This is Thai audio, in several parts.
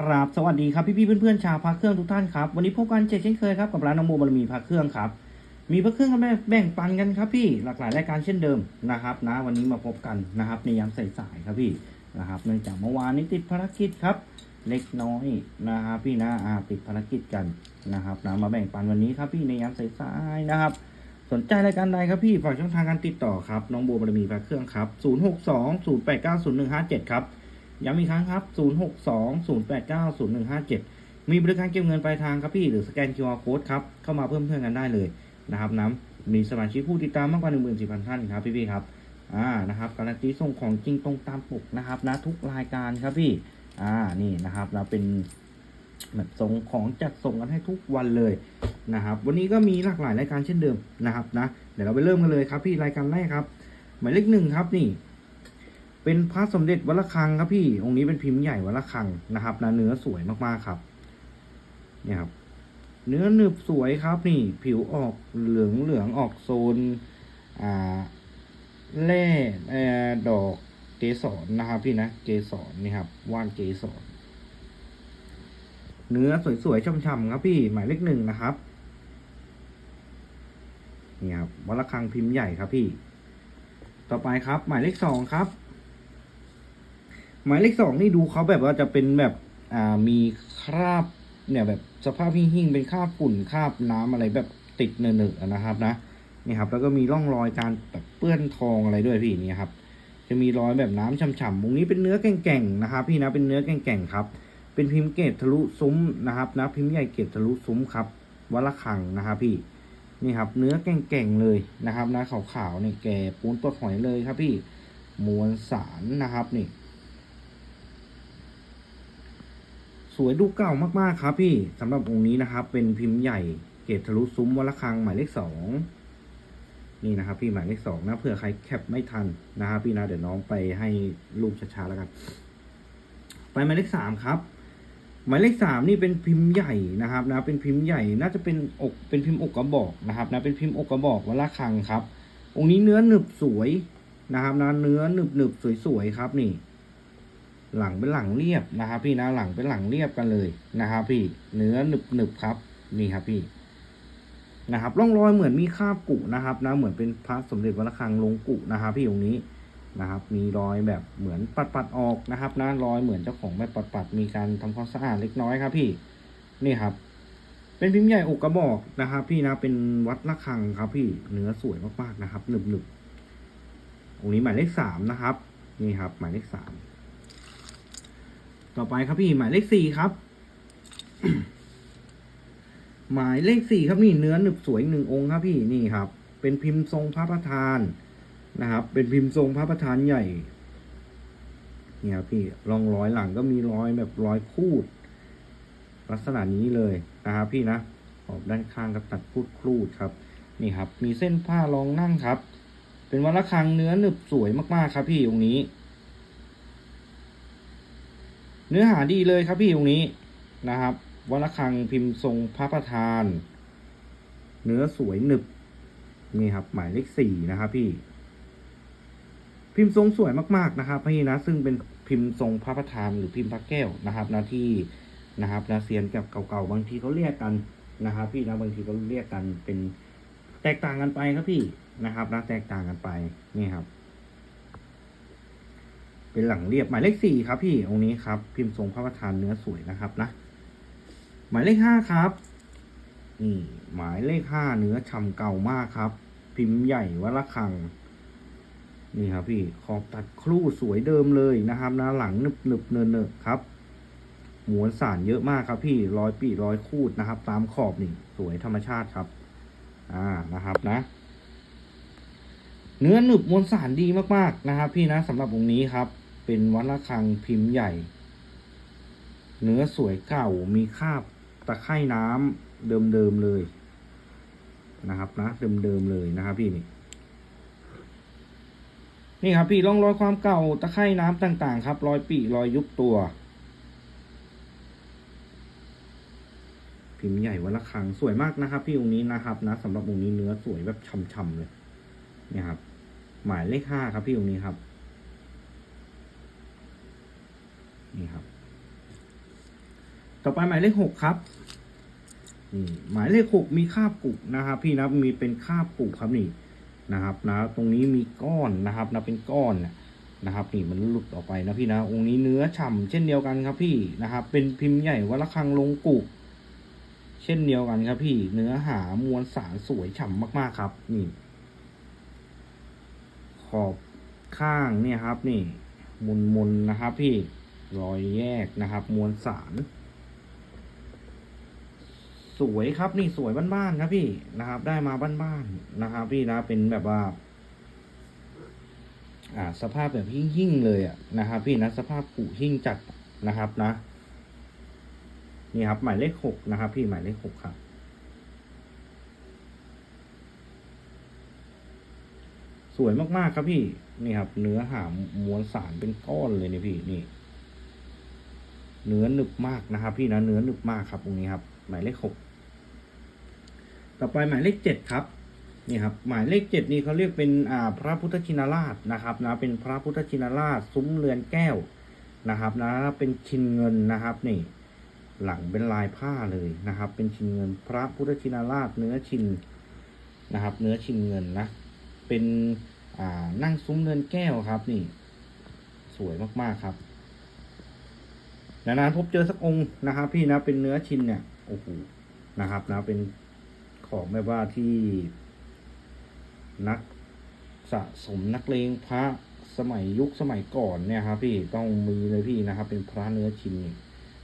ครับสวัสดีครับพี่ๆเพื่อนๆชาวพระเครื่องทุกท่านครับวันนี้พบกันเช่นเคยครับกับร้านน้องโมบารมีพระเครื่องครับมีพระเครื่องกันแบ่งปันกันครับพี่หลากหลายรายการเช่นเดิมนะครับนะวันนี้มาพบกันนะครับในยามสายๆครับพี่นะครับเนื่องจากเมื่อวานนี้ติดภารกิจครับเล็กน้อยนะครับพี่นะอ่าติดภารกิจกันนะครับนะมาแบ่งปันวันนี้ครับพี่ในยามสายๆนะครับ สนใจรายการใดครับพี่ฝากช่องทางการติดต่อครับน้องโบบารมีพระเครื่องครับ 062 089 0157 ครับ ย้ำอีกครั้งครับ 062 089 0157 มีบริการเก็บเงินปลายทางครับพี่ หรือสแกน QR Code ครับ เข้ามาเพิ่มเพื่อนกันได้เลยนะครับน้ำมีสมาชิกผู้ติดตามมากกว่า 14,000 ท่านครับพี่ๆครับ อ่า นะครับ การันตีส่งของจริงตรงตามปกนะครับนะทุกรายการครับพี่ อ่า นี่นะครับเราเป็นแบบส่งของจัดส่งกันให้ทุกวันเลยนะครับ วันนี้ก็มีหลากหลายรายการเช่นเดิมนะครับนะ เดี๋ยวเราไปเริ่มกันเลยครับพี่รายการแรกครับ หมายเลขหนึ่งครับนี่ เป็นพระสมเด็จวัดระฆังครับพี่ องค์นี้เป็นพิมพ์ใหญ่วัดระฆังนะครับนะเนื้อสวยมากๆครับ เนี่ยครับ เนื้อหนึบสวยครับนี่ ผิวออกเหลืองเหลืองออกโซน อ่าแร่เอ่อดอกเกสรนะครับพี่นะ เกสรนี่ครับ ว่านเกสรเนื้อสวยๆช่ำๆครับพี่ หมายเลขหนึ่งนะครับนี่ครับวัดระฆังพิมพ์ใหญ่ครับพี่ ต่อไปครับ หมายเลขสองครับ หมายเลขสองนี่ดูเขาแบบว่าจะเป็นแบบอ่ามีคราบเนี่ยแบบสภาพหิ่งๆเป็นคราบฝุ่นคราบน้ำอะไรแบบติดเนอะๆนะครับนะนี่ครับ แล้วก็มีร่องรอยการแบบเปื้อนทองอะไรด้วยพี่นี่ครับจะมีรอยแบบน้ำฉ่ำๆตรงนี้เป็นเนื้อแก่งๆนะครับ พี่นะเป็นเนื้อแก่งๆครับ เป็นพิมพ์เกตทะลุซุ้มนะครับนะพิมพ์ใหญ่เกตทะลุซุ้มครับวัละคังนะครับพี่นี่ครับ เนื้อแก่งๆเลยนะครับนะขาวๆเนี่ยแก่ปูนตัวหอยเลยครับพี่มวลสารนะครับนี่ ส วยดูเก่ามากๆครับพี่สำหรับองค์นี้นะครับ เป็นพิมพ์ใหญ่เกตทะลุซุ้มวัลคังหมายเลขสองนี่นะครับ พี่หมายเลขสองนะเผื่อใครแคปไม่ทันนะครับพี่นะเดี๋ยวน้องไปให้รูปช้าๆแล้วกัน ไปหมายเลขสามครับ หมายเลขสามนี่เป็นพิมพ์ใหญ่นะครับนะเป็นพิมพ์ใหญ่น่าจะเป็นอกเป็นพิมพ์อกกระบอกนะครับนะเป็นพิมพ์อกกระบอกวัลคังครับ องค์นี้เนื้อหนึบสวยนะครับนะเนื้อหนึบหนึบสวยๆครับนี่ หลังเป็นหลังเรียบนะครับพี่นะหลังเป็นหลังเรียบกันเลยนะครับพี่เนื้อหนึบหนึบครับนี่ครับพี่นะครับร่องรอยเหมือนมีคราบกุนะครับนะเหมือนเป็นพระสมเด็จวัดระฆังลงกุนะครับพี่องค์นี้นะครับ มีรอยแบบเหมือนปัดปัดๆออกนะครับนะรอยเหมือนเจ้าของแบบปัดปัดๆมีการทำความสะอาดเล็กน้อยครับพี่นี่ครับ เป็นพิมพ์ใหญ่อกกระบอกนะครับ พี่นะเป็นวัดระฆังครับ พี่เนื้อสวยมากๆนะครับหนึบหนึบๆองค์นี้หมายเลขสามนะครับ นี่ครับ หมายเลขสาม ต่อไปครับพี่หมายเลขสี่ครับ หมายเลขสี่ครับนี่เนื้อหนึบสวยหนึ่งองค์ครับพี่นี่ครับ เป็นพิมพ์ทรงพระประธานนะครับ เป็นพิมพ์ทรงพระประธานใหญ่ เนี่ยครับพี่รองร้อยหลังก็มีรอยแบบรอยคูด ลักษณะนี้เลยนะครับพี่นะขอบด้านข้างก็ตัดคูดครูดครับ นี่ครับ มีเส้นผ้ารองนั่งครับ เป็นวัดระฆังเนื้อหนึบสวยมากๆครับพี่ตรงนี้ เนื้อหาดีเลยครับพี่ตรงนี้นะครับวัดระฆังพิมพ์ทรงพระประธาน เนื้อสวยหนึบนี่ครับ หมายเลขสี่นะครับพี่ พิมพ์ทรงสวยมากๆนะครับ พี่นะ ซึ่งเป็นพิมพ์ทรงพระประธานหรือพิมพ์พระแก้วนะครับนะที่นะครับนะเซียนกับเก่าๆบางทีเขาเรียกกันนะครับ พี่นะบางทีเขาเรียกกันเป็นแตกต่างกันไปครับพี่นะครับนะแตกต่างกันไปนี่ครับ เป็นหลังเรียบหมายเลขสี่ครับ พี่องค์นี้ครับ พิมพ์ทรงพระประธานเนื้อสวยนะครับนะ หมายเลขห้าครับนี่หมายเลขห้าเนื้อฉ่ำเก่ามากครับ พิมพ์ใหญ่วัดระฆัง นี่ครับพี่ขอบตัดครู่สวยเดิมเลยนะครับนะหลังนึบนึบเนินเนอครับหมวนสารเยอะมากครับ พี่ร้อยปีร้อยคูดนะครับ ตามขอบนี่สวยธรรมชาติครับ อ่านะครับนะ เนื้อหนึบมวลสารดีมากๆนะครับ พี่นะสำหรับองค์นี้ครับ เป็นวัดระฆังพิมพ์ใหญ่ เนื้อสวยเก่ามีคราบตะไคร่น้ำเดิมๆเลยนะครับนะเดิมๆเลยนะครับพี่นี่นี่ครับพี่ร่องรอยความเก่าตะไคร่น้ำต่างๆ ครับ รอยปีรอยยุบตัว พิมพ์ใหญ่วัดระฆังสวยมากนะครับ พี่องค์นี้นะครับ นะสำหรับองค์นี้เนื้อสวยแบบช่ำๆเลยนี่ครับ หมายเลขห้าครับพี่องค์นี้ครับ นี่ครับ ต่อไปหมายเลขหกครับนี่หมายเลขหกมีคาบกุกนะครับ พี่นะมีเป็นคาบกุกครับนี่นะครับนะตรงนี้มีก้อนนะครับนะเป็นก้อนนะครับนี่มันหลุดออกไปนะพี่นะองค์นี้เนื้อฉ่ำเช่นเดียวกันครับพี่นะครับ เป็นพิมพ์ใหญ่วัดระฆังลงกุกเช่นเดียวกันครับพี่ เนื้อหามวลสารสวยฉ่ำมาก ๆ ครับ นี่ ขอบข้างเนี่ยครับ นี่มุนมุนนะครับพี่ รอยแยกนะครับ มวลสาร สวยครับนี่สวยบ้านๆครับพี่นะครับ ได้มาบ้านๆนะครับ พี่นะเป็นแบบว่า อ่า สภาพแบบหิ่งๆเลยอะนะครับ พี่นะสภาพผูหิ่งจัดนะครับนะ นี่ครับ หมายเลขหกนะครับ พี่หมายเลขหกครับสวยมาก ๆ ครับพี่ นี่ครับ เนื้อหามมวลสารเป็นก้อนเลยนี่พี่นี่ เนื้อหนึบมากนะครับ พี่นะเนื้อหนึบมากครับตรงนี้ครับ หมายเลขหกต่อไปหมายเลขเจ็ดครับนี่ครับหมายเลขเจ็ดนี่เขาเรียกเป็นอ่าพระพุทธชินราชนะครับนะเป็นพระพุทธชินราชซุ้มเรือนแก้วนะครับนะเป็นชินเงินนะครับนี่หลังเป็นลายผ้าเลยนะครับ เป็นชินเงิน พระพุทธชินราชเนื้อชินนะครับ เนื้อชินเงินนะเป็นอ่านั่งซุ้มเรือนแก้วครับนี่ สวยมากๆครับ นานๆพบเจอสักองค์นะครับ พี่นะเป็นเนื้อชินเนี่ยโอ้โหนะครับนะเป็นของแบบว่าที่นักสะสมนักเลงพระสมัยยุคสมัยก่อนเนี่ยครับพี่ต้องมีเลยพี่นะครับ เป็นพระเนื้อชินนี่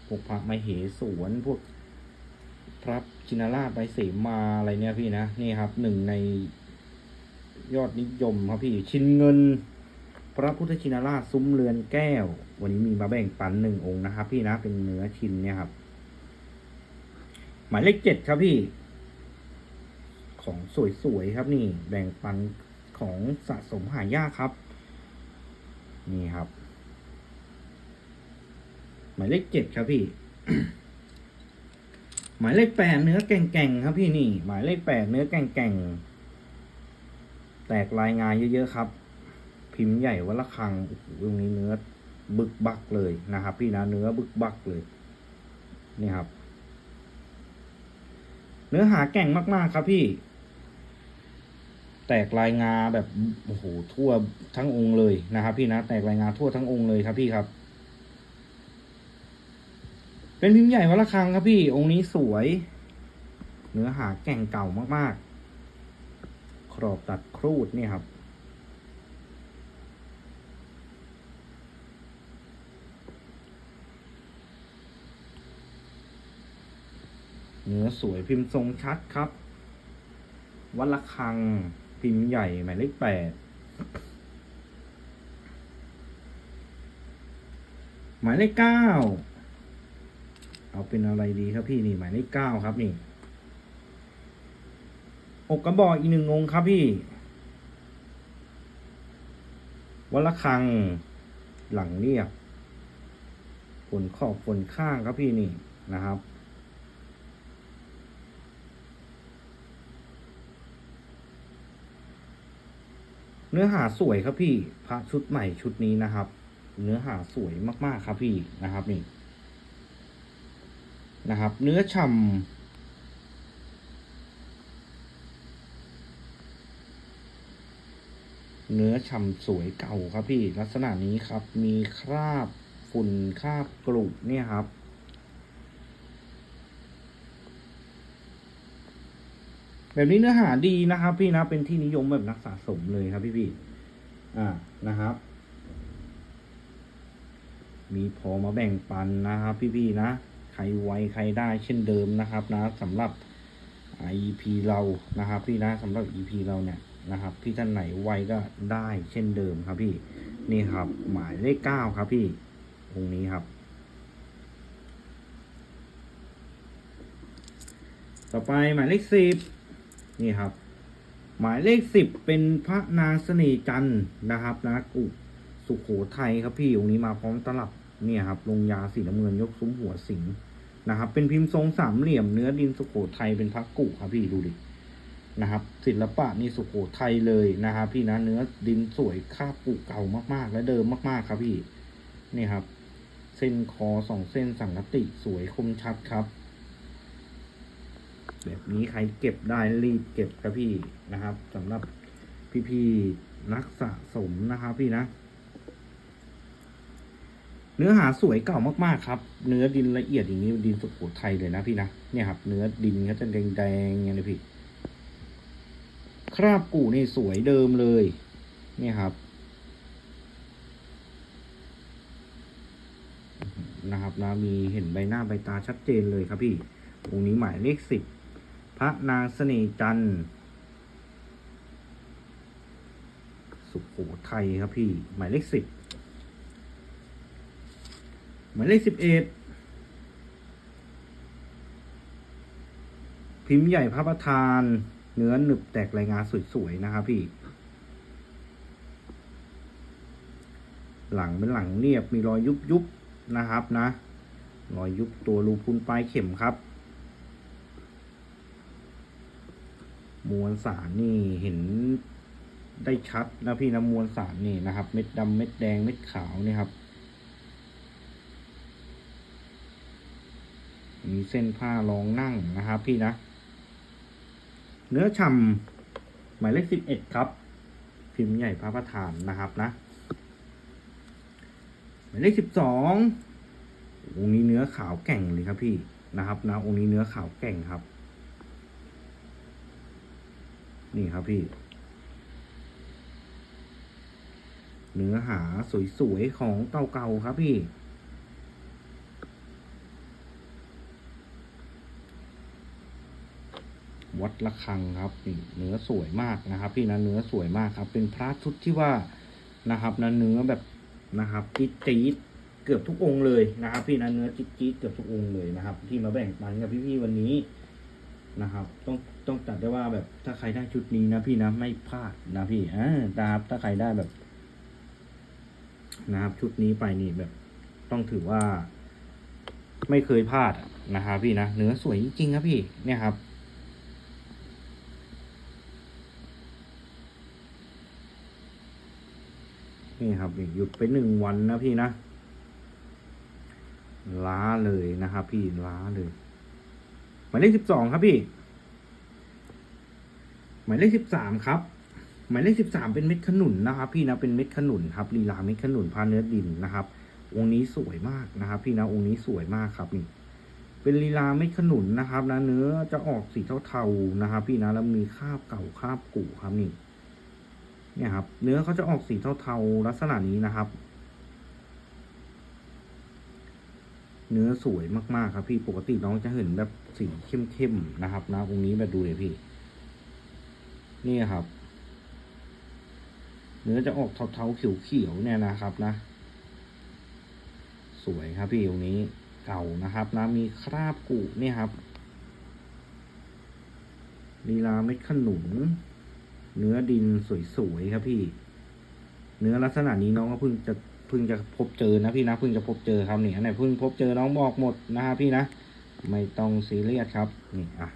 พวกพระมเหสวนพวกพระชินราชใบเสมาอะไรเนี่ยพี่นะนี่ครับหนึ่งในยอดนิยมครับพี่ ชินเงิน พระพุทธชินราชซุ้มเรือนแก้ว วันนี้มีมาแบ่งปันหนึ่งองค์นะครับ พี่นะเป็นเนื้อชินเนี่ยครับ หมายเลขเจ็ดครับพี่ ของสวยๆครับนี่ แบ่งปันของสะสมหายากครับ นี่ครับ หมายเลขเจ็ดครับพี่ หมายเลขแปดเนื้อแก่งๆครับพี่นี่ หมายเลขแปดเนื้อแก่งๆแตกลายงานเยอะๆครับ พิมพ์ใหญ่วัดละคังโอ้โหตรงนี้เนื้อ บึกบักเลยนะครับ พี่นะเนื้อบึกบักเลยนี่ครับ เนื้อหาแก่งมากๆครับพี่ แตกลายงาแบบโอ้โหทั่วทั้งองค์เลยนะครับ พี่นะแตกลายงาทั่วทั้งองค์เลยครับพี่ครับ เป็นพิมพ์ใหญ่วัดละคังครับพี่ องค์นี้สวย เนื้อหาแก่งเก่ามากๆ ครอบตัดครูดเนี่ยครับ เนื้อสวยพิมพ์ทรงชัดครับ วัดละคังพิมพ์ใหญ่หมายเลขแปดหมายเลขเก้าเอาเป็นอะไรดีครับพี่นี่หมายเลขเก้าครับนี่อกกระบอกอีกหนึ่งองค์ครับพี่ วัดละคังหลังเรียบฝนขอบฝนข้างครับพี่นี่นะครับ เนื้อหาสวยครับพี่พระชุดใหม่ชุดนี้นะครับ เนื้อหาสวยมากๆครับพี่นะครับนี่นะครับ เนื้อฉ่ำเนื้อฉ่ำสวยเก่าครับพี่ ลักษณะนี้ครับ มีคราบฝุ่นคราบกรุเนี่ยครับ แบบนี้เนื้อหาดีนะครับ พี่นะเป็นที่นิยมแบบนักสะสมเลยครับ พี่พี่อ่านะครับ มีพอมาแบ่งปันนะครับ พี่พี่นะใครไวใครได้เช่นเดิมนะครับ นะสำหรับ EP เรานะครับ พี่นะสำหรับ EP เราเนี่ยนะครับ พี่ท่านไหนไวก็ได้เช่นเดิมครับพี่นี่ครับ หมายเลขเก้าครับพี่ตรงนี้ครับต่อไปหมายเลขสิบ นี่ครับ หมายเลขสิบเป็นพระนางเสน่จันทร์นะครับนะกุสุขโขทัยครับพี่องค์นี้มาพร้อมตลับเนี่ยครับลงยาสีน้ำเงินยกซุ้มหัวสิงนะครับ เป็นพิมพ์ทรงสามเหลี่ยมเนื้อดินสุขโขทัยเป็นพระกุครับพี่ดูดินะครับ ศิลปะนี่สุขโขทัยเลยนะครับพี่นะเนื้อดินสวยคาบกุเก่ามากๆ และเดิมมากๆครับพี่นี่ครับ เส้นคอสองเส้นสังกติสวยคมชัดครับ แบบนี้ใครเก็บได้รีบเก็บครับพี่นะครับสำหรับพี่ๆนักสะสมนะครับพี่นะ เนื้อหาสวยเก่ามากๆครับ เนื้อดินละเอียดอย่างนี้ดินสุโขทัยเลยนะพี่นะเนี่ยครับ เนื้อดินก็จะแดงๆอย่างนี้เลยพี่ คราบกู่นี่สวยเดิมเลย เนี่ยครับนะครับนะมีเห็นใบหน้าใบตาชัดเจนเลยครับพี่องค์นี้หมายเลขสิบ พระนางเสน่จันทร์สุขโขทัยครับพี่ หมายเลขสิบหมายเลขสิบเอ็ดพิมพ์ใหญ่พระประธาน เนื้อหนึบแตกรายงานสวยๆนะครับพี่ หลังเป็นหลังเรียบมีรอยยุบๆนะครับนะ รอยยุบตัวรูพุนปลายเข็มครับ มวลสารนี่เห็นได้ชัดนะพี่นะมวลสารนี่นะครับ เม็ดดำเม็ดแดงเม็ดขาวนี่ครับ มีเส้นผ้ารองนั่งนะครับ พี่นะ เนื้อฉ่ำหมายเลขสิบเอ็ดครับ พิมพ์ใหญ่พระประธานนะครับนะ หมายเลขสิบสององค์นี้เนื้อขาวแก่งเลยครับพี่นะครับนะองค์นี้เนื้อขาวแก่งครับ นี่ครับพี่ เนื้อหาสวยๆของเก่าๆครับพี่ วัดละคังครับนี่เนื้อสวยมากนะครับ พี่นะเนื้อสวยมากครับ เป็นพระชุดที่ว่านะครับนะเนื้อแบบนะครับจี๊ดจี๊ดเกือบทุกองค์เลยนะครับ พี่นะเนื้อจี๊ดจี๊ดเกือบทุกองค์เลยนะครับ ที่มาแบ่งปันกับพี่ๆวันนี้ นะครับ ต้องต้องจัดได้ว่าแบบถ้าใครได้ชุดนี้นะพี่นะไม่พลาดนะพี่อ่านะครับ ถ้าใครได้แบบ นะครับ ชุดนี้ไปนี่แบบ ต้องถือว่า ไม่เคยพลาดนะครับพี่นะเนื้อสวยจริงครับพี่ เนี่ยครับนี่ครับหยุดไปหนึ่งวันนะพี่นะล้าเลยนะครับพี่ล้าเลย หมายเลขสิบสองครับพี่ หมายเลขสิบสามครับ หมายเลขสิบสามเป็นเม็ดขนุนนะครับ พี่นะเป็นเม็ดขนุนครับลีลาเม็ดขนุนพาเนื้อดินนะครับ องค์นี้สวยมากนะครับ พี่นะองค์นี้สวยมากครับนี่เป็นลีลาเม็ดขนุนนะครับนะเนื้อจะออกสีเทาๆนะครับ พี่นะแล้วมีคราบเก่าคราบกู่ครับนี่เนี่ยครับ เนื้อเขาจะออกสีเทาๆลักษณะนี้นะครับ เนื้อสวยมากๆครับพี่ปกติน้องจะเห็นแบบสีเข้มๆนะครับนะตรงนี้แบบดูเลยพี่ นี่ครับ เนื้อจะออกเทาๆเขียวๆเนี่ยนะครับนะ สวยครับพี่ตรงนี้เก่านะครับนะมีคราบกุเนี่ยครับลีลาเม็ดขนุนเนื้อดินสวยๆครับพี่ เนื้อลักษณะนี้น้องก็เพิ่งจะ เพิ่งจะพบเจอนะพี่นะเพิ่งจะพบเจอครับนี่อันไหนเพิ่งพบเจอน้องบอกหมดนะครับพี่นะ ไม่ต้องซีเรียสครับนี่อะ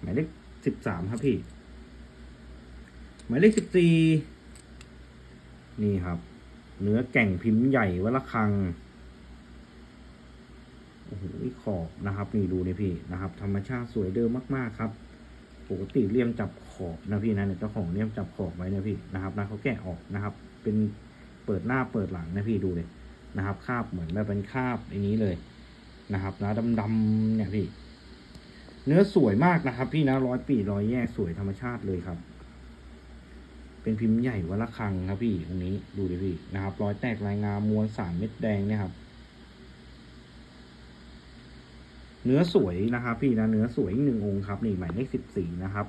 หมายเลขสิบสามครับพี่ หมายเลขสิบสี่นี่ครับ เนื้อแก่งพิมพ์ใหญ่วัละคังโอ้โหขอบนะครับ นี่ดูนี่พี่นะครับ ธรรมชาติสวยเดิมมาก ๆ ครับ ปกติเลี่ยมจับ ขอบนะพี่นะเนี่ยเจ้าของเลี่ยจับขอบไว้นะพี่นะครับนะเขาแกะออกนะครับ เป็นเปิดหน้าเปิดหลังนะพี่ดูเลยนะครับ คาบเหมือนแบบเป็นคาบอันนี้เลยนะครับนะดำๆเนี่ยพี่ เนื้อสวยมากนะครับ พี่นะร้อยปีร้อยแยกสวยธรรมชาติเลยครับ เป็นพิมพ์ใหญ่วัละคังครับพี่ตรงนี้ดูดิพี่นะครับรอยแตกลายงามมวลสารเม็ดแดงเนี่ยครับเนื้อสวยนะครับ พี่นะเนื้อสวยอีกหนึ่งองค์ครับนี่หมายเลขสิบสี่นะครับ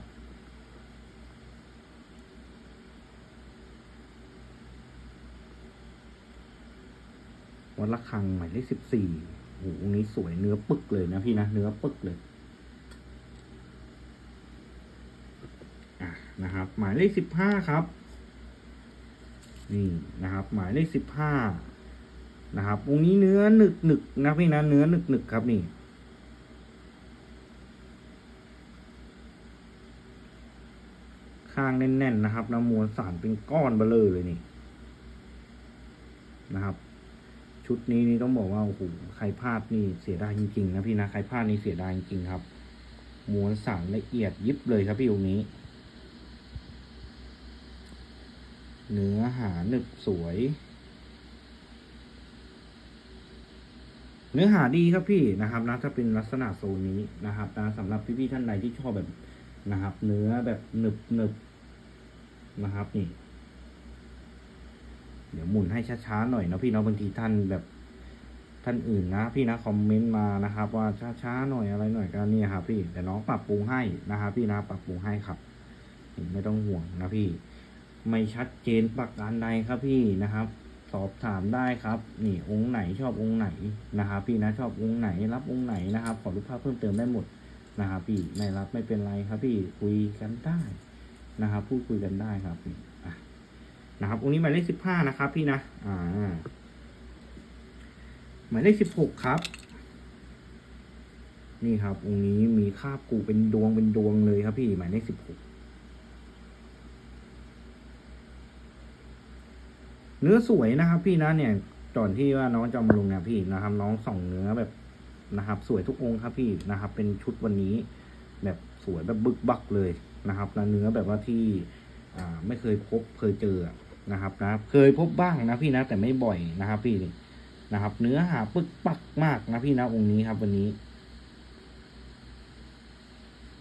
วัดละคังหมายเลขสิบสี่โอ้โหองนี้สวยเนื้อปึกเลยนะพี่นะ เนื้อปึกเลยอะนะครับ หมายเลขสิบห้าครับ นี่นะครับ หมายเลขสิบห้านะครับองค์นี้เนื้อหนึกหนึกนะพี่นะ เนื้อหนึกหนึกครับนี่ข้างแน่นๆนะครับน้ำมวลสารเป็นก้อนเบลอเลยนี่นะครับ ชุดนี้นี่ต้องบอกว่าโอ้โหใครพลาดนี่เสียดายจริงๆนะพี่นะใครพลาดนี่เสียดายจริงครับม้วนสารละเอียดยิบเลยครับพี่องค์นี้ เนื้อหาหนึบสวย เนื้อหาดีครับพี่นะครับนะถ้าเป็นลักษณะโซนนี้นะครับนะสำหรับพี่ๆท่านใดที่ชอบแบบนะครับ เนื้อแบบหนึบหนึบนะครับนี่ เดี๋ยวหมุนให้ช้าๆหน่อยนะพี่เนาะบางทีท่านแบบท่านอื่นนะ พี่นะคอมเมนต์มานะครับ ว่าช้าๆหน่อยอะไรหน่อยก็นี่ครับพี่แต่น้องปรับปรุงให้นะครับพี่นะปรับปรุงให้ครับไม่ต้องห่วงนะพี่ ไม่ชัดเจนประการใดครับพี่นะครับ สอบถามได้ครับ นี่องค์ไหนชอบองค์ไหนนะครับพี่นะชอบองค์ไหนรับองค์ไหนนะครับขอรูปภาพเพิ่มเติมได้หมดนะครับพี่ไม่รับไม่เป็นไรครับพี่คุยกันได้นะครับพูดคุยกันได้ครับพี่ นะครับองค์นี้หมายเลขสิบห้านะครับ พี่นะ อ่า หมายเลขสิบหกครับ นี่ครับองค์นี้มีคาบกูเป็นดวงเป็นดวงเลยครับพี่ หมายเลขสิบหกเนื้อสวยนะครับ พี่นะเนี่ยก่อนที่ว่าน้องจอมาลงเนี่ยพี่นะครับ น้องส่องเนื้อแบบนะครับ สวยทุกองค์ครับพี่นะครับ เป็นชุดวันนี้ แบบสวยแบบบึกบักเลยนะครับแล้วเนื้อแบบว่าที่อ่าไม่เคยพบเคยเจอ นะครับนะเคยพบบ้างนะพี่นะแต่ไม่บ่อยนะครับ พี่นะครับ เนื้อหาปึกปักมากนะพี่นะองค์นี้ครับ วันนี้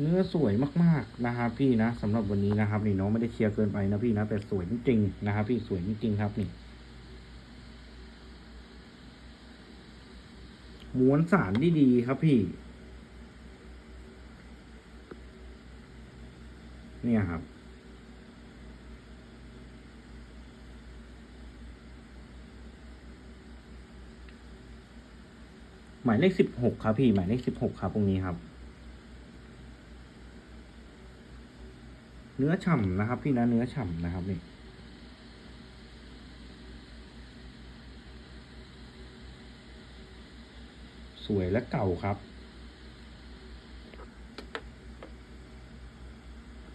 เนื้อสวยมากๆนะครับ พี่นะสำหรับวันนี้นะครับ นี่น้องไม่ได้เชียร์เกินไปนะพี่นะแต่สวยจริงๆนะครับ พี่สวยจริงๆครับนี่ม้วนสารดีๆครับพี่ เนี่ยครับ หมายเลขสิบหกครับพี่หมายเลขสิบหกครับตรงนี้ครับ เนื้อฉ่ำนะครับ พี่นะเนื้อฉ่ำนะครับนี่สวยและเก่าครับ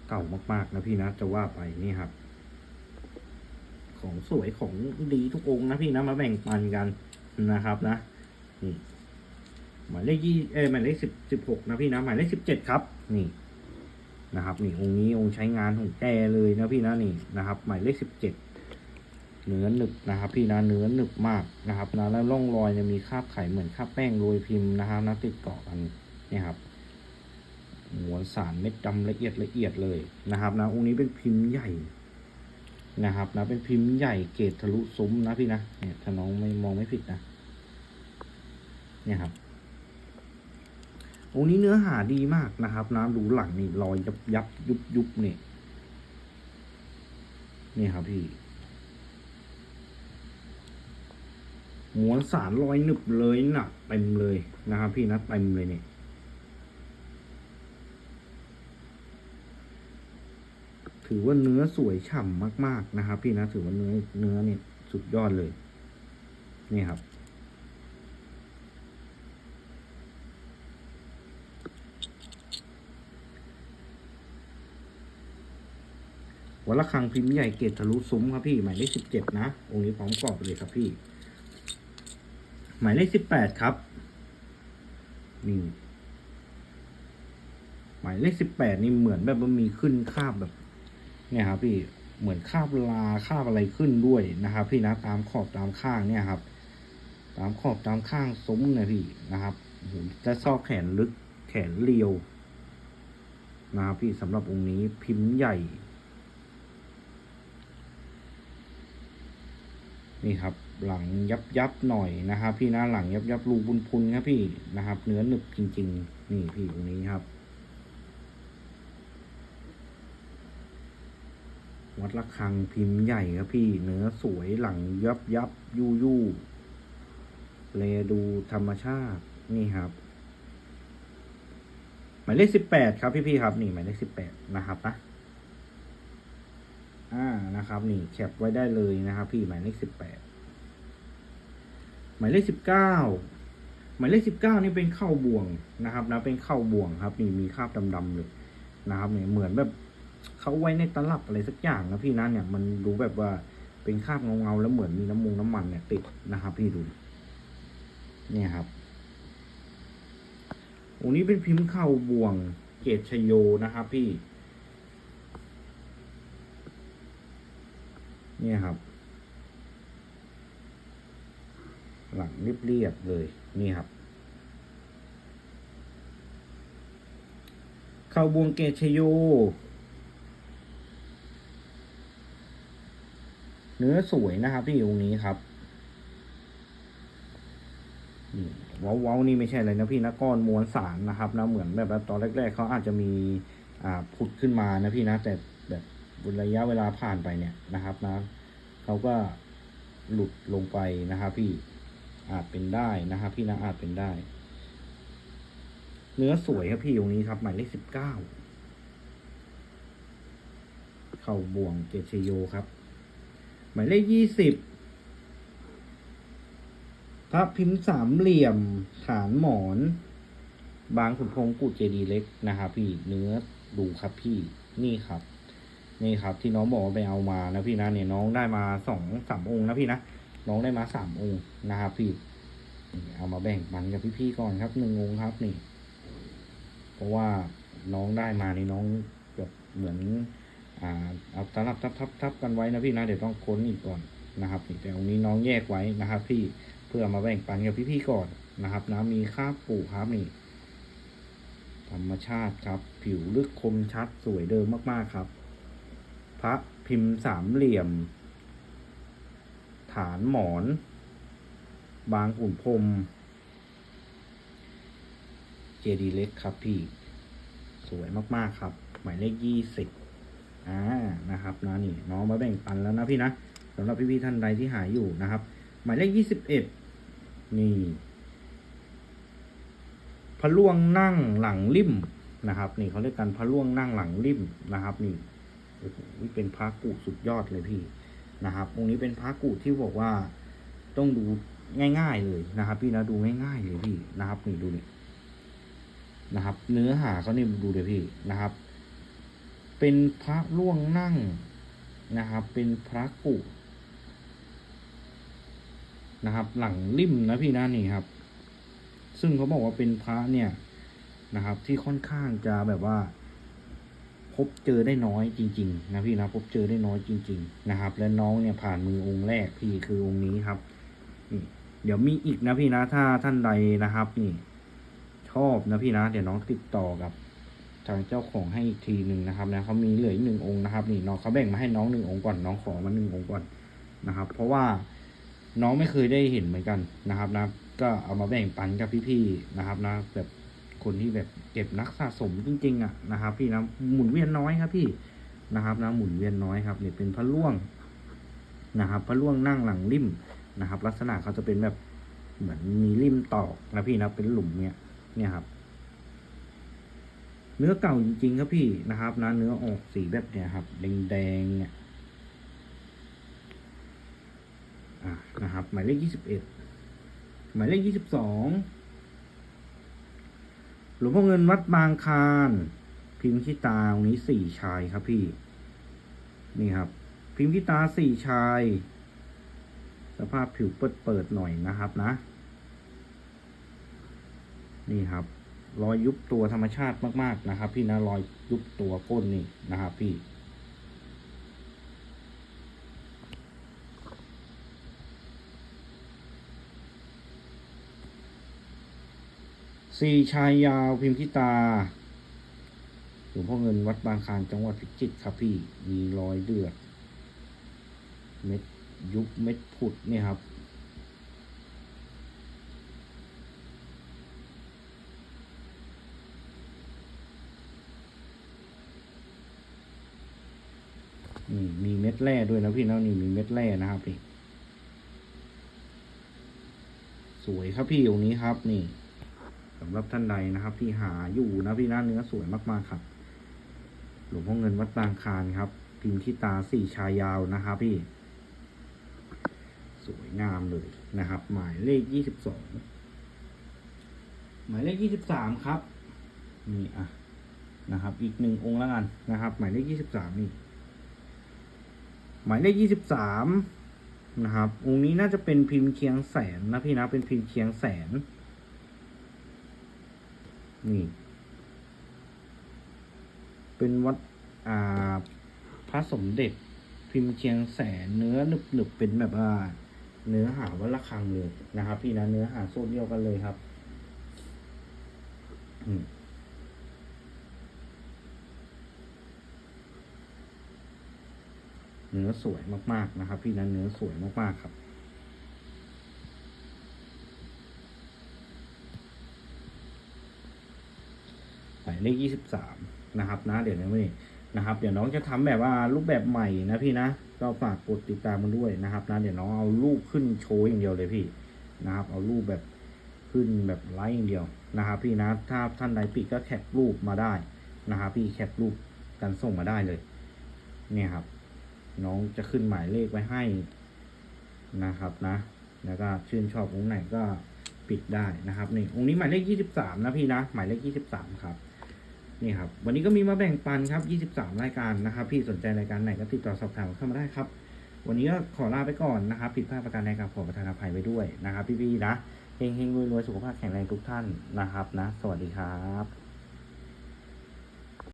เก่ามากๆนะพี่นะจะว่าไปนี่ครับ ของสวยของดีทุกองนะพี่นะมาแบ่งปันกันนะครับนะนี่ หมายเลขยี่เอหมายเลขสิบสิบหกนะพี่นะหมายเลขสิบเจ็ดครับ นี่นะครับ นี่องค์นี้องค์ใช้งานของแกเลยนะพี่นะนี่นะครับ หมายเลขสิบเจ็ดเนื้อหนึบนะครับ พี่นะเนื้อหนึบมากนะครับนะแล้วร่องรอยเนี่ยมีคราบไข่เหมือนคราบแป้งโรยพิมพ์นะครับนะติดเกาะกันเนี่ยครับมวสารเม็ดดำละเอียดละเอียดเลยนะครับนะองค์นี้เป็นพิมพ์ใหญ่นะครับนะเป็นพิมพ์ใหญ่เกรดทะลุซุ้มนะพี่นะเนี่ยถ้าน้องไม่มองไม่ผิดนะเนี่ยครับ องค์นี้เนื้อหาดีมากนะครับ น้ำดูหลังนี่รอยยับยับยุบยุบเนี่ยนี่ครับพี่ม้วนสารรอยหนึบเลยหนักเต็มเลยนะครับพี่นะเต็มเลยเนี่ยถือว่าเนื้อสวยฉ่ำมาก ๆ นะครับ พี่นะถือว่าเนื้อเนื้อเนี่ยสุดยอดเลย นี่ครับ วัดระฆังพิมพ์ใหญ่เกตทะลุซุ้มครับพี่หมายเลขสิบเจ็ดนะ องค์นี้พร้อมกรอบเลยครับพี่ หมายเลขสิบแปดครับนี่หมายเลขสิบแปดนี่เหมือนแบบมันมีขึ้นคาบแบบ เนี่ยครับพี่เหมือนคาบลาคาบอะไรขึ้นด้วยนะครับ พี่นะตามขอบตามข้างเนี่ยครับ ตามขอบตามข้างซุ้มนี่ยพี่นะครับจะซอกแขนลึกแขนเรียวนะครับพี่สำหรับองค์นี้พิมพ์ใหญ่ นี่ครับหลังยับยับหน่อยนะครับ พี่นะหลังยับยับรูบุญพุนครับพี่นะครับ เนื้อหนึบจริง ๆ นี่พี่ตรงนี้ครับ วัดระฆังพิมพ์ใหญ่ครับพี่ เนื้อสวยหลังยับยับยู่ยู่เลดูธรรมชาตินี่ครับหมายเลขสิบแปดครับพี่ๆครับ นี่หมายเลขสิบแปดนะครับนะ อ่านะครับ นี่แคปไว้ได้เลยนะครับ พี่หมายเลขสิบแปดหมายเลขสิบเก้าหมายเลขสิบเก้านี่เป็นเข้าบ่วงนะครับนะเป็นเข้าบ่วงครับ นี่มีคราบดำๆเลยนะครับเนี่ยเหมือนแบบเขาไว้ในตลับอะไรสักอย่างนะพี่นะเนี่ยมันดูแบบว่าเป็นคราบเงาๆแล้วเหมือนมีน้ำมงน้ำมันเนี่ยติดนะครับ พี่ดูเนี่ยครับองค์นี้เป็นพิมพ์เข่าบ่วงเกตชโยนะครับ พี่ นี่ยครับ หลังเรียบๆเลยนี่ครับ เข่าบวงเกชโยเนื้อสวยนะครับพี่องค์นี้ครับนี่ว้าว้านี่ไม่ใช่อะไรนะพี่นะก้อนมวลสารนะครับนะเหมือนแบบตอนแรก ๆเขาอาจจะมีอ่าผุดขึ้นมานะพี่นะแต่แบบ ระยะเวลาผ่านไปเนี่ยนะครับนะเขาก็หลุดลงไปนะครับ พี่อาจเป็นได้นะครับ พี่นะอาจเป็นได้ เนื้อสวยครับพี่องนี้ครับหมายเลขสิบเก้าเข่าบ่วงเกชโยครับ หมายเลขยี่สิบพระพิมพ์สามเหลี่ยมฐานหมอน บางขุนพงกุเจดีย์เล็กนะครับ พี่เนื้อดูครับพี่นี่ครับ นี่ครับ ที่น้องบอกว่าไปเอามานะพี่นะเนี่ยน้องได้มาสองสามองค์นะพี่นะน้องได้มาสามองค์นะครับพี่เอามาแบ่งปันกับพี่ๆก่อนครับหนึ่งองค์ครับนี่ เพราะว่าน้องได้มานี่น้องแบบเหมือนอ่าเอาตลับทับทับทับกันไว้นะพี่นะเดี๋ยวต้องค้นอีกก่อนนะครับแต่ตรงนี้น้องแยกไว้นะครับ พี่เพื่อมาแบ่งปันกับพี่ๆก่อนนะครับนะมีคราบปูครับนี่ ธรรมชาติครับ ผิวลึกคมชัดสวยเดิมมากๆครับ พระพิมพ์สามเหลี่ยม ฐานหมอน บางขุนพรมเจดีเล็กครับพี่ สวยมากๆครับ หมายเลขยี่สิบอ่านะครับนะนี่น้องมาแบ่งปันแล้วนะพี่นะสำหรับพี่ๆท่านใดที่หายอยู่นะครับ หมายเลขยี่สิบเอ็ดนี่พระล่วงนั่งหลังริมนะครับ นี่เขาเรียกกันพระล่วงนั่งหลังริมนะครับ นี่ โอ้โหเป็นพระกุสุดยอดเลยพี่นะครับองค์นี้เป็นพระกุที่บอกว่าต้องดูง่าย ๆ เลยนะครับ พี่นะดูง่ายๆเลยพี่นะครับนี่ดูนี่นะครับ เนื้อหาเขานี่ดูเลยพี่นะครับ เป็นพระล่วงนั่งนะครับ เป็นพระกุนะครับ หลังริมนะพี่นะนี่ครับ ซึ่งเขาบอกว่าเป็นพระเนี่ยนะครับ ที่ค่อนข้างจะแบบว่า พบเจอได้น้อยจริง ๆ นะพี่นะพบเจอได้น้อยจริง ๆ นะครับ และน้องเนี่ยผ่านมือองค์แรกพี่คือองค์นี้ครับนี่เดี๋ยวมีอีกนะพี่นะถ้าท่านใดนะครับนี่ชอบนะพี่นะ เดี๋ยวน้องติดต่อกับทางเจ้าของให้อีกทีหนึ่งนะครับนะเขามีเหลืออีกหนึ่งองค์นะครับ นี่น้องเขาแบ่งมาให้น้องหนึ่งองค์ก่อนน้องขอมาหนึ่งองค์ก่อนนะครับ เพราะว่าน้องไม่เคยได้เห็นเหมือนกันนะครับนะก็เอามาแบ่งปันกับพี่ๆนะครับนะแบบ คนที่แบบเก็บนักสะสมจริงๆอะนะครับ พี่นะหมุนเวียนน้อยครับพี่นะครับนะหมุนเวียนน้อยครับเนี่ยเป็นพระล่วงนะครับพระล่วงนั่งหลังริมนะครับ ลักษณะเขาจะเป็นแบบเหมือนมีริมตอกนะพี่นะเป็นหลุมเนี่ยเนี่ยครับ เนื้อเก่าจริงๆครับพี่นะครับนะเนื้อออกสีแบบเนี้ยครับแดงๆเนี่ยนะครับ หมายเลขยี่สิบเอ็ดหมายเลขยี่สิบสอง หลวงพ่อเงินวัดบางคารพิมพ์ขี้ตาองนี้สี่ชายครับพี่ นี่ครับ พิมพ์ขี้ตาสี่ชาย สภาพผิวเปิดเปิดๆหน่อยนะครับนะ นี่ครับ รอยยุบตัวธรรมชาติมาก ๆนะครับ พี่นะรอยยุบตัวก้นนี่นะครับ พี่ สี่ชายยาวพิมพ์ทิตาหลวงพ่อเงินวัดบางคานจังหวัดพิจิตรครับพี่มีรอยเดือด เม็ดยุบเม็ดผุดเนี่ยครับ นี่มีเม็ดแร่ด้วยนะพี่นะนี่มีเม็ดแร่นะครับนี่ สวยครับพี่องนี้ครับนี่ สำหรับท่านใดนะครับ ที่หาอยู่นะพี่นะเนื้อสวยมากๆครับ หลวงพ่อเงินวัดบางคานครับ พิมพ์ที่ตาสี่ชายยาวนะครับพี่ สวยงามเลยนะครับ หมายเลขยี่สิบสองหมายเลขยี่สิบสามครับนี่อะนะครับ อีกหนึ่งองค์แล้วกันนะครับ หมายเลขยี่สิบสามนี่หมายเลขยี่สิบสามนะครับ องค์นี้น่าจะเป็นพิมพ์เคียงแสนนะพี่นะเป็นพิมพ์เคียงแสน นี่ เป็นวัดอ่าพระสมเด็จพิมพ์เคียงแสนเนื้อหนึบๆเป็นแบบว่าเนื้อหาวัดระฆังเลยนะครับ พี่นะเนื้อหาโซนเดียวกันเลยครับ อืมเนื้อสวยมากๆนะครับ พี่นะเนื้อสวยมากๆครับ หมาย เลขยี่สิบสามนะครับนะเดี๋ยวนะพี่นะครับ เดี๋ยวน้องจะทำแบบว่ารูปแบบใหม่นะพี่นะก็ฝากกดติดตามมันด้วยนะครับนะเดี๋ยวน้องเอารูปขึ้นโชว์อย่างเดียวเลยพี่นะครับ เอารูปแบบขึ้นแบบไลฟ์อย่างเดียวนะครับ พี่นะถ้าท่านใดปิดก็แคปรูปมาได้นะครับพี่แคปรูปกันส่งมาได้เลย เนี่ยครับ น้องจะขึ้นหมายเลขไว้ให้นะครับนะ แล้วก็ชื่นชอบองค์ไหนก็ปิดได้นะครับนี่องค์นี้หมายเลขยี่สิบสามนะพี่นะหมายเลขยี่สิบสามครับ นี่ครับ วันนี้ก็มีมาแบ่งปันครับ 23 รายการนะครับ พี่สนใจรายการไหนก็ติดต่อสอบถามเข้ามาได้ครับ วันนี้ก็ขอลาไปก่อนนะครับ ผิดพลาดประการใดกับขอประทานอภัยไว้ด้วยนะครับ พี่ๆนะเฮงๆรวยๆสุขภาพแข็งแรงทุกท่านนะครับนะ สวัสดีครับ